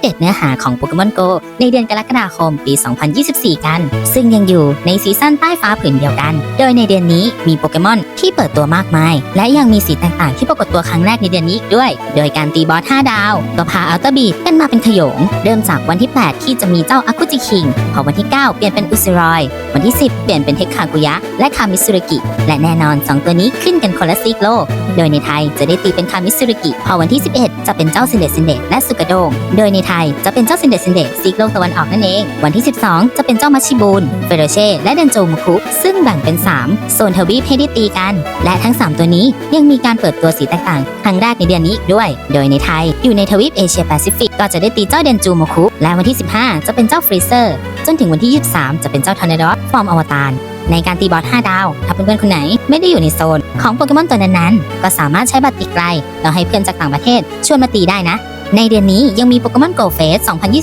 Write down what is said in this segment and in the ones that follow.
เดตเนื้อหาของโปเกมอนโกในเดือนกรกฎาคมปี 2024 กัน ซึ่งยังอยู่ในซีซั่นใต้ฟ้าผืนเดียวกัน โดยในเดือนนี้มีโปเกมอนที่เปิดตัวมากมาย และยังมีสีต่างๆ ที่ปรากฏตัวครั้งแรกในเดือนนี้อีกด้วย โดยการตีบอส5ดาว ก็พาอัลตบีดกันมาเป็นขยง เริ่มจากวันที่ 8 ที่จะมีเจ้าอากุจิคิง พอวันที่ 9 เปลี่ยนเป็นอุซิรอย วันที่ 10 เปลี่ยนเป็นเทคคากุยะ และคามิสุรุกิ และแน่นอน 2 ตัวนี้ขึ้นกันคนละซีกโลก โดยในไทยจะได้ตีเป็นคามิสุรุกิ พอวันที่ 11 จะเป็นเจ้าซินเดซินเดและสุกโดง โดยในไทยจะเป็นเจ้าซินเดซินเดซีกโลกตะวันออกนั่นเอง วันที่ 12 จะเป็นเจ้ามัชชิบูนเฟโรเช่และเดนโจมุคุซึ่งแบ่งเป็น 3 โซนทวีปให้ได้ตีกัน และทั้ง 3 ตัวนี้ยังมีการเปิดตัวสีแตกต่างครั้งแรกในเดือนนี้อีกด้วย โดยในไทยอยู่ในทวีปเอเชียแปซิฟิกก็จะได้ตีเจ้าเดนจูมุคุและวันที่ 15 จะเป็นเจ้าฟรีเซอร์ จนถึงวันที่ 23 จะเป็นเจ้าทอร์นาโดฟอร์มอวตาร ในการตีบอส5ดาวถ้าเพื่อนๆคนไหนไม่ได้อยู่ในโซน ของโปเกมอนตัวนั้นๆ ก็สามารถใช้บัตรตีไกลแล้วให้เพื่อนจากต่างประเทศชวนมาตีได้นะ ในเดือนนี้ยังมีโปเกมอนโกเฟส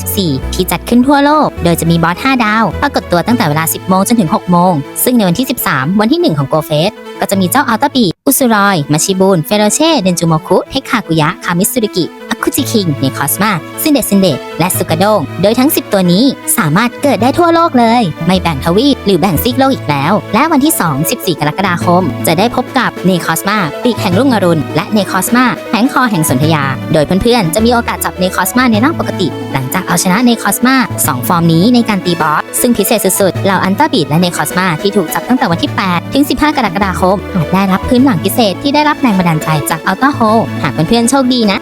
2024 ที่จัดขึ้นทั่วโลก โดยจะมีบอส 5 ดาว ปรากฏตัวตั้งแต่เวลา 10 โมงจนถึง 6 โมง ซึ่งในวันที่ 13 วันที่ 1 ของโกเฟส ก็จะมีเจ้าอัลตาปี อุซุรอย มาชิบูน เฟโรเช่ เดนจูโมคุ เฮคากุยะ คามิสุริกิอาคุจิคิง เนคอสมาซินเดซินเดและสุกาโดง โดยทั้ง 10 ตัวนี้สามารถเกิดได้ทั่วโลกเลย ไม่แบ่งทวีปหรือแบ่งซีกโลกอีกแล้ว และวันที่ 2 14 กรกฎาคม จะได้พบกับเนคอสมาปีกแห่งรุ่งอรุณ และเนคอสมา งคอแห่งสนธยา โดยเพื่อนๆ จะมีโอกาสจับเนคอสมาในร่างปกติ หลังจากเอาชนะเนคอสมาสองฟอร์มนี้ในการตีบอส ซึ่งพิเศษสุดๆ เหล่าอันต้าบีดและเนคอสมาที่ถูกจับตั้งแต่วันที่ 8 ถึง 15 กรกฎาคมอาจได้รับพื้นหลังพิเศษที่ได้รับแรงบันดาลใจจากอัลต้าโฮหากเพื่อนๆ โชคดีนะ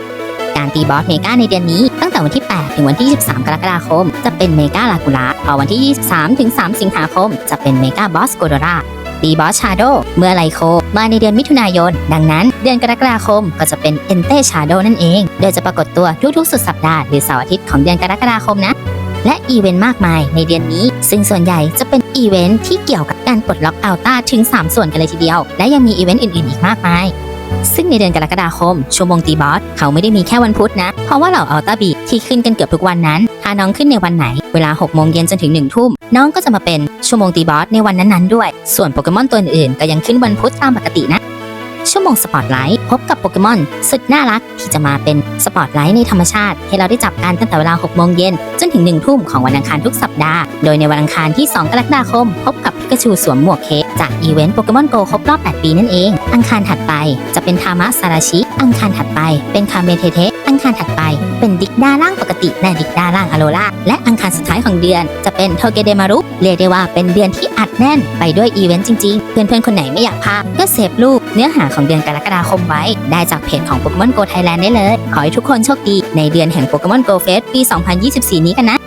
การตีบอสเมกาในเดือนนี้ตั้งแต่วันที่ 8 ถึงวันที่ 23 กรกฎาคม จะเป็นเมกาลากูลาพอวันที่ 23 ถึง 3 สิงหาคม จะเป็นเมกาบอสโกโดรา ปีบอสชาโดเมื่อไลโค มาในเดือนมิถุนายน ดังนั้นเดือนกรกฎาคมก็จะเป็นเอนเตชาโดนั่นเอง โดยจะปรากฏตัวทุกๆ สุดสัปดาห์หรือเสาร์อาทิตย์ของเดือนกรกฎาคมนะและอีเวนต์มากมายในเดือนนี้ ซึ่งส่วนใหญ่จะเป็นอีเวนต์ที่เกี่ยวกับการปลดล็อกอัลต้าถึง 3 ส่วนกันเลยทีเดียว และยังมีอีเวนต์อื่นๆอีกมากมาย ซึ่งในเดือนกรกฎาคมชั่วโมงตีบอสเขาไม่ได้มีแค่วันพุธนะ เพราะว่าเหล่าอัลต้าบีที่ขึ้นกันเกือบทุกวันนั้น ถ้าน้องขึ้นในวันไหน เวลา6โมงเย็นจนถึง1ทุ่ม น้องก็จะมาเป็นชั่วโมงตีบอสในวันนั้นๆด้วย ส่วนโปเกมอนตัวอื่นๆก็ยังขึ้นวันพุธตามปกตินะ ชั่วโมงสปอตไลท์พบกับโปเกมอนสุดน่ารักที่จะมาเป็นสปอตไลท์ในธรรมชาติ ให้เราได้จับกันตั้งแต่เวลา6โมงเย็นจนถึง1ทุ่มของวันอังคารทุกสัปดาห์ โดยในวันอังคารที่ 2 กรกฎาคม พบกับพิกาชูสวมหมวกเค จากอีเวนต์โปเกมอนโกครบรอบ 8 ปีนั่นเอง อังคารถัดไปจะเป็นทามะซาราชิ อังคารถัดไปเป็นคาเมเทเทะอังคารถัดไปเป็นดิกดาร่างปกติและดิกดาร่างอโลราและอังคารสุดท้ายของเดือน จะเป็นโทเกเดมารุเรียกได้ว่าเป็นเดือนที่อัดแน่นไปด้วยอีเวนต์จริงๆ เพื่อนๆ คนไหนไม่อยากพลาดก็เซฟรูปเนื้อหาของเดือนกรกฎาคมไว้ ได้จากเพจของโปเกมอนโกไทยแลนด์ได้เลย ขอให้ทุกคนโชคดีในเดือนแห่งโปเกมอนโกเฟสปี 2024 นี้กันนะ